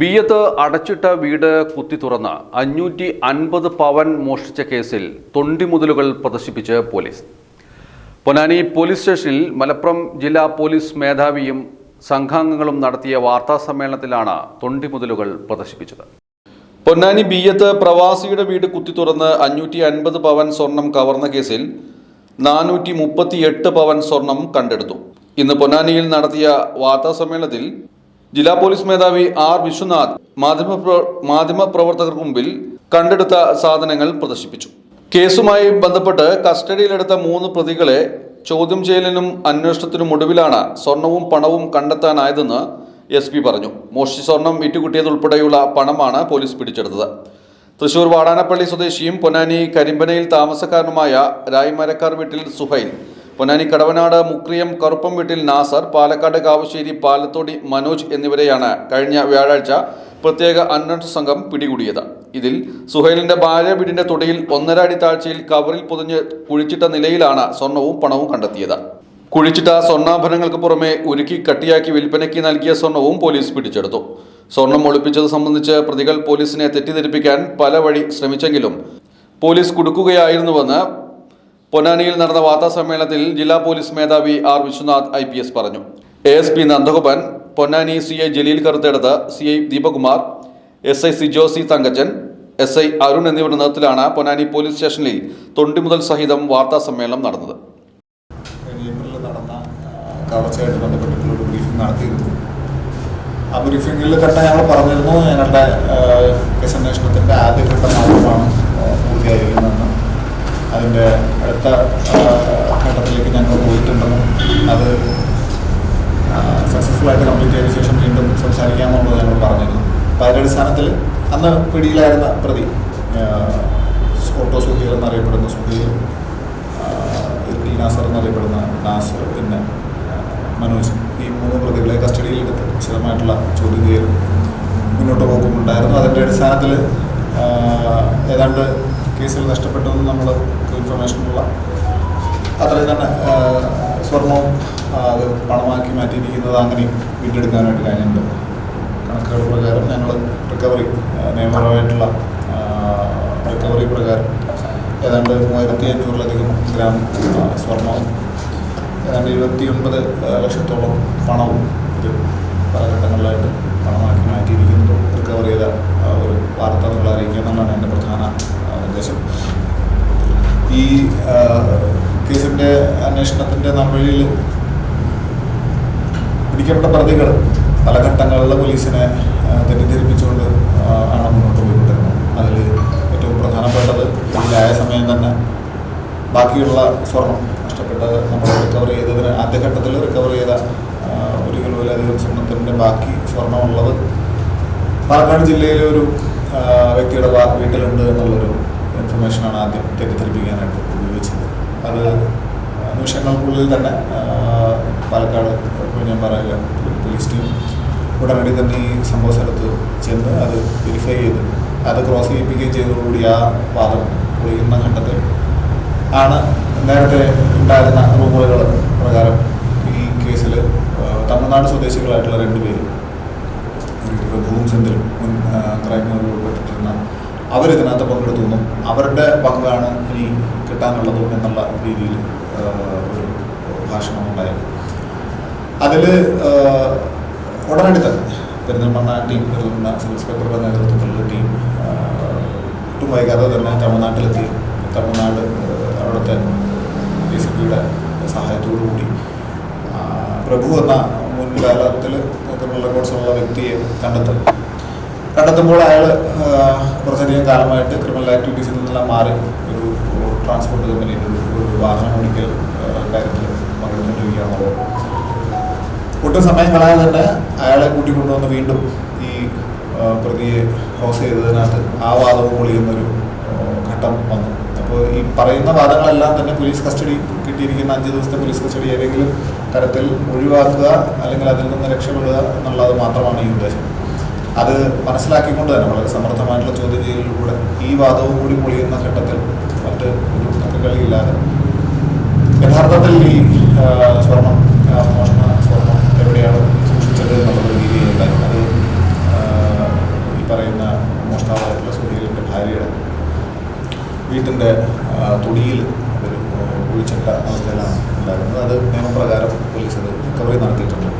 ബിയത്ത് അടച്ചിട്ട വീട് കുത്തി തുറന്ന് അഞ്ഞൂറ്റി അൻപത് പവൻ മോഷ്ടിച്ച കേസിൽ തൊണ്ടിമുതലുകൾ പ്രദർശിപ്പിച്ച് പോലീസ്. പൊന്നാനി പോലീസ് സ്റ്റേഷനിൽ മലപ്പുറം ജില്ലാ പോലീസ് മേധാവിയും സംഘാംഗങ്ങളും നടത്തിയ വാർത്താ സമ്മേളനത്തിലാണ് തൊണ്ടിമുതലുകൾ പ്രദർശിപ്പിച്ചത്. പൊന്നാനി ബിയത്ത് പ്രവാസിയുടെ വീട് കുത്തി തുറന്ന് അഞ്ഞൂറ്റി അൻപത് പവൻ സ്വർണം കവർന്ന കേസിൽ നാനൂറ്റി മുപ്പത്തിയെട്ട് പവൻ സ്വർണം കണ്ടെടുത്തു. ഇന്ന് പൊന്നാനിയിൽ നടത്തിയ വാർത്താ സമ്മേളനത്തിൽ ജില്ലാ പോലീസ് മേധാവി ആർ വിശ്വനാഥ് മാധ്യമ മാധ്യമപ്രവർത്തകർക്ക് മുമ്പിൽ കണ്ടെടുത്ത സാധനങ്ങൾ പ്രദർശിപ്പിച്ചു. കേസുമായി ബന്ധപ്പെട്ട് കസ്റ്റഡിയിലെടുത്ത മൂന്ന് പ്രതികളെ ചോദ്യം ചെയ്യലിനും അന്വേഷണത്തിനും ഒടുവിലാണ് സ്വർണവും പണവും കണ്ടെത്താനായതെന്ന് എസ് പി പറഞ്ഞു. മോഷ്ടി സ്വർണം വിറ്റുകിട്ടിയതുൾപ്പെടെയുള്ള പണമാണ് പോലീസ് പിടിച്ചെടുത്തത്. തൃശൂർ വാടാനപ്പള്ളി സ്വദേശിയും പൊന്നാനി കരിമ്പനയിൽ താമസക്കാരനുമായ രായ്മരക്കാർ വീട്ടിൽ സുഹൈൽ പൊന്നാനി കടവനാട് മുക്രിയം കറുപ്പം വീട്ടിൽ നാസർ പാലക്കാട് കാവശ്ശേരി പാലത്തോടി മനോജ് എന്നിവരെയാണ് കഴിഞ്ഞ വ്യാഴാഴ്ച പ്രത്യേക അന്വേഷണ സംഘം പിടികൂടിയത്. ഇതിൽ സുഹൈലിന്റെ ഭാര്യ വീടിന്റെ തൊടിയിൽ ഒന്നര അടി താഴ്ചയിൽ കവറിൽ പൊതിഞ്ഞ് കുഴിച്ചിട്ട നിലയിലാണ് സ്വർണവും പണവും കണ്ടെത്തിയത്. കുഴിച്ചിട്ട സ്വർണാഭരണങ്ങൾക്ക് പുറമെ ഉരുക്കി കട്ടിയാക്കി വിൽപ്പനയ്ക്ക് നൽകിയ സ്വർണവും പോലീസ് പിടിച്ചെടുത്തു. സ്വർണം ഒളിപ്പിച്ചത് സംബന്ധിച്ച് പ്രതികൾ പോലീസിനെ തെറ്റിദ്ധരിപ്പിക്കാൻ പല വഴി ശ്രമിച്ചെങ്കിലും പോലീസ് കുടുക്കുകയായിരുന്നുവെന്ന് പൊന്നാനിയിൽ നടന്ന വാർത്താ സമ്മേളനത്തിൽ ജില്ലാ പോലീസ് മേധാവി R Vishwanath I P S പറഞ്ഞു. A S P Nandagopan Ponnani C I Jaleel കറുത്തെടുത്ത് C I Deepakumar S I Sijosi Thankachan S I Arun എന്നിവരുടെ നേതൃത്വത്തിലാണ് പൊന്നാനി പോലീസ് സ്റ്റേഷനിൽ തൊണ്ടിമുതൽ സഹിതം വാർത്താ സമ്മേളനം നടന്നത്. ആ ബ്രീഫിംഗിൽ ഞങ്ങൾ പറഞ്ഞിരുന്നു ഞങ്ങളുടെ കേസന്വേഷണത്തിന്റെ പൂർത്തിയായിരിക്കുന്നതെന്ന് അതിന്റെ അടുത്ത ഘട്ടത്തിലേക്ക് ഞങ്ങൾ പോയിട്ടുണ്ടെന്നും അത് സക്സസ്ഫുൾ ആയിട്ട് കംപ്ലീറ്റ് ചെയ്ത ശേഷം വീണ്ടും സംസാരിക്കാമെന്നുള്ളത് ഞങ്ങൾ പറഞ്ഞിരുന്നു. അപ്പോൾ അതിന്റെ അടിസ്ഥാനത്തിൽ അന്ന് പിടിയിലായിരുന്ന പ്രതി ഓട്ടോ സുഹീൽ എന്നറിയപ്പെടുന്ന സുഹീൽ ഇർക്കിൽ നാസർ എന്നറിയപ്പെടുന്ന നാസർ പിന്നെ മനോജ് ഈ മൂന്ന് പ്രതികളെ കസ്റ്റഡിയിലെടുത്ത് വിശദമായിട്ടുള്ള ചോദ്യം ചെയ്യൽ മുന്നോട്ട് പോകുന്നുണ്ടായിരുന്നു അതിന്റെ അടിസ്ഥാനത്തിൽ ഏതാണ്ട് കേസിൽ നഷ്ടപ്പെട്ടതെന്ന് നമ്മൾ ഇൻഫർമേഷനുള്ള അത്രയും തന്നെ സ്വർണവും അത് പണമാക്കി മാറ്റിയിരിക്കുന്നത് അങ്ങനെയും വീണ്ടെടുക്കാനായിട്ട് കഴിഞ്ഞിട്ടുണ്ട്. കണക്കുകൾ പ്രകാരം ഞങ്ങൾ റിക്കവറി നിയമപരമായിട്ടുള്ള റിക്കവറി പ്രകാരം ഏതാണ്ട് മൂവായിരത്തി അഞ്ഞൂറിലധികം ഗ്രാം സ്വർണവും ഏതാണ്ട് ഇരുപത്തി ഒൻപത് ലക്ഷത്തോളം പണവും ഇത് പല ഘട്ടങ്ങളിലായിട്ട് പണമാക്കി മാറ്റിയിരിക്കുന്നത് റിക്കവർ ചെയ്ത ആ, ഒരു വാർത്ത നിങ്ങൾ അറിയിക്കുക എന്നുള്ളതാണ് എന്റെ പ്രധാന ആ, ഉദ്ദേശം ഈ ആ, കേസിന്റെ അന്വേഷണത്തിന്റെ നമ്മളിൽ പിടിക്കപ്പെട്ട പ്രതികൾ പല ഘട്ടങ്ങളിൽ പോലീസിനെ തെറ്റിദ്ധരിപ്പിച്ചുകൊണ്ട് ആണ് മുന്നോട്ട് പോയിക്കൊണ്ടിരുന്നത്. അതിൽ ഏറ്റവും പ്രധാനപ്പെട്ടത് ഇതിലായ സമയം തന്നെ. ബാക്കിയുള്ള സ്വർണം നഷ്ടപ്പെട്ട് നമ്മൾ റിക്കവർ ചെയ്തതിന് ആദ്യഘട്ടത്തിൽ റിക്കവർ ചെയ്ത ഒരു കിലോയിലധികം സ്വർണത്തിന്റെ ബാക്കി സ്വർണമുള്ളത് പാലക്കാട് ജില്ലയിലെ ഒരു വ്യക്തിയുടെ വീട്ടിലുണ്ട് എന്നുള്ളൊരു ഇൻഫർമേഷനാണ് ആദ്യം തെറ്റിദ്ധരിപ്പിക്കാനായിട്ട് ഉപയോഗിച്ചത്. അത് നിമിഷങ്ങൾക്കുള്ളിൽ തന്നെ പാലക്കാട് പാലക്കാട് കുഞ്ഞമ്പാറയിലെ പോലീസ് ടീം ഉടനടി തന്നെ ഈ സംഭവ സ്ഥലത്ത് ചെന്ന് അത് വെരിഫൈ ചെയ്ത്. അത് ക്രോസ് ചെയ്യിപ്പിക്കുകയും ചെയ്തതോടുകൂടി ആ വാദം പൊളിയുന്ന ഘട്ടത്തിൽ ആണ് നേരത്തെ ഉണ്ടായിരുന്ന റൂമുകൾ പ്രകാരം ഈ കേസിൽ തമിഴ്നാട് സ്വദേശികളായിട്ടുള്ള രണ്ട് പേര് ഭൂമി സെന്തിലും മുൻ ക്രൈമുകളിൽ ഉൾപ്പെട്ടിരുന്ന അവരിതിനകത്ത് പങ്കെടുത്തു അവരുടെ പങ്കാണ് ഇനി കിട്ടാനുള്ളതും എന്നുള്ള രീതിയിൽ ഭാഷണം ഉണ്ടായിരുന്നു അതിൽ ഉടനടി തന്നെ പെരിന്തൽമണ്ണ ടീം പെരിന്തൽമണ്ണ സിവിൽ ഇൻസ്പെക്ടറുടെ നേതൃത്വത്തിലുള്ള ടീം ഒട്ടും വൈകാതെ തന്നെ തമിഴ്നാട്ടിലെത്തി. തമിഴ്നാട് അവിടുത്തെ ഡി സി പിയുടെ സഹായത്തോടു കൂടി പ്രഭു എന്ന മുൻകാലത്തിൽ കോഴ്സുള്ള വ്യക്തിയെ കണ്ടെത്തും. കണ്ടെത്തുമ്പോൾ അയാൾ കുറച്ചധികം കാലമായിട്ട് ക്രിമിനൽ ആക്ടിവിറ്റീസിൽ നിന്നെല്ലാം മാറി. ഒരു ട്രാൻസ്പോർട്ട് കമ്പനിയിൽ ഒരു വാഹനം ഓടിക്കൽ കാര്യത്തിൽ പങ്കെടുത്തുകൊണ്ടിരിക്കുകയാണല്ലോ ഒട്ടും സമയം കളയാതെ തന്നെ അയാളെ കൂട്ടിക്കൊണ്ടുവന്ന് വീണ്ടും ഈ പ്രതിയെ ഹൗസ് ചെയ്തതിനകത്ത് ആ വാദവും പൊളിയുന്നൊരു ഘട്ടം വന്നു. അപ്പോൾ ഈ പറയുന്ന വാദങ്ങളെല്ലാം തന്നെ പോലീസ് കസ്റ്റഡി കിട്ടിയിരിക്കുന്ന അഞ്ച് ദിവസത്തെ പോലീസ് കസ്റ്റഡി ഏതെങ്കിലും തരത്തിൽ ഒഴിവാക്കുക അല്ലെങ്കിൽ അതിൽ നിന്ന് രക്ഷപ്പെടുക എന്നുള്ളത് മാത്രമാണ് ഈ ഉദ്ദേശം. അത് മനസ്സിലാക്കിക്കൊണ്ട് തന്നെ വളരെ സമർത്ഥമായിട്ടുള്ള ചോദ്യം ചെയ്യലിലൂടെ ഈ വാദവും കൂടി പൊളിയുന്ന ഘട്ടത്തിൽ മറ്റ് ഒരു തക്കക്കളിയില്ലാതെ യഥാർത്ഥത്തിൽ ഈ സ്വർണം മോഷണ സ്വർണം എവിടെയാണ് സൂക്ഷിച്ചത് എന്നുള്ള ഒരു രീതിയിലുണ്ടായി അത് ഈ പറയുന്ന മോഷ്ടാവായിട്ടുള്ള സുഹീലിന്റെ ഭാര്യയുടെ വീട്ടിന്റെ തുടിയിൽ അതൊരു കുഴിച്ചിട്ട അവസ്ഥയിലാണ് ഉണ്ടായിരുന്നത്. അത് നിയമപ്രകാരം പോലീസ് അത് റിക്കവറി നടത്തിയിട്ടുണ്ട്.